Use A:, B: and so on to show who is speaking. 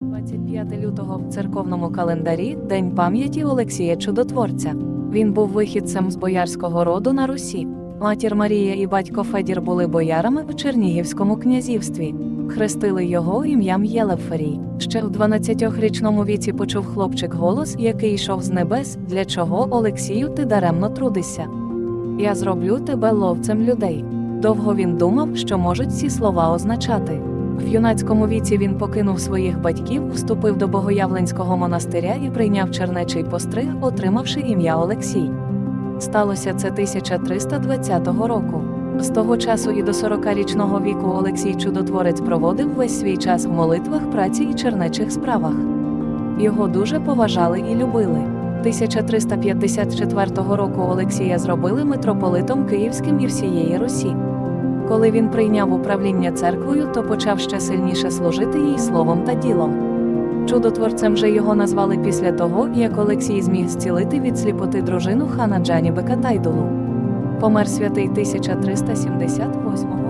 A: 25 лютого в церковному календарі День пам'яті Олексія Чудотворця. Він був вихідцем з боярського роду на Русі. Матір Марія і батько Федір були боярами у Чернігівському князівстві. Хрестили його ім'ям Єлеферій. Ще у 12-річному віці почув хлопчик голос, який йшов з небес, для чого Олексію ти даремно трудишся. Я зроблю тебе ловцем людей. Довго він думав, що можуть ці слова означати. В юнацькому віці він покинув своїх батьків, вступив до Богоявленського монастиря і прийняв чернечий постриг, отримавши ім'я Олексій. Сталося це 1320 року. З того часу і до 40-річного віку Олексій Чудотворець проводив весь свій час в молитвах, праці і чернечих справах. Його дуже поважали і любили. 1354 року Олексія зробили митрополитом Київським і всієї Русі. Коли він прийняв управління церквою, то почав ще сильніше служити їй словом та ділом. Чудотворцем же його назвали після того, як Олексій зміг зцілити від сліпоти дружину хана Джанібека Тайдулу. Помер святий 1378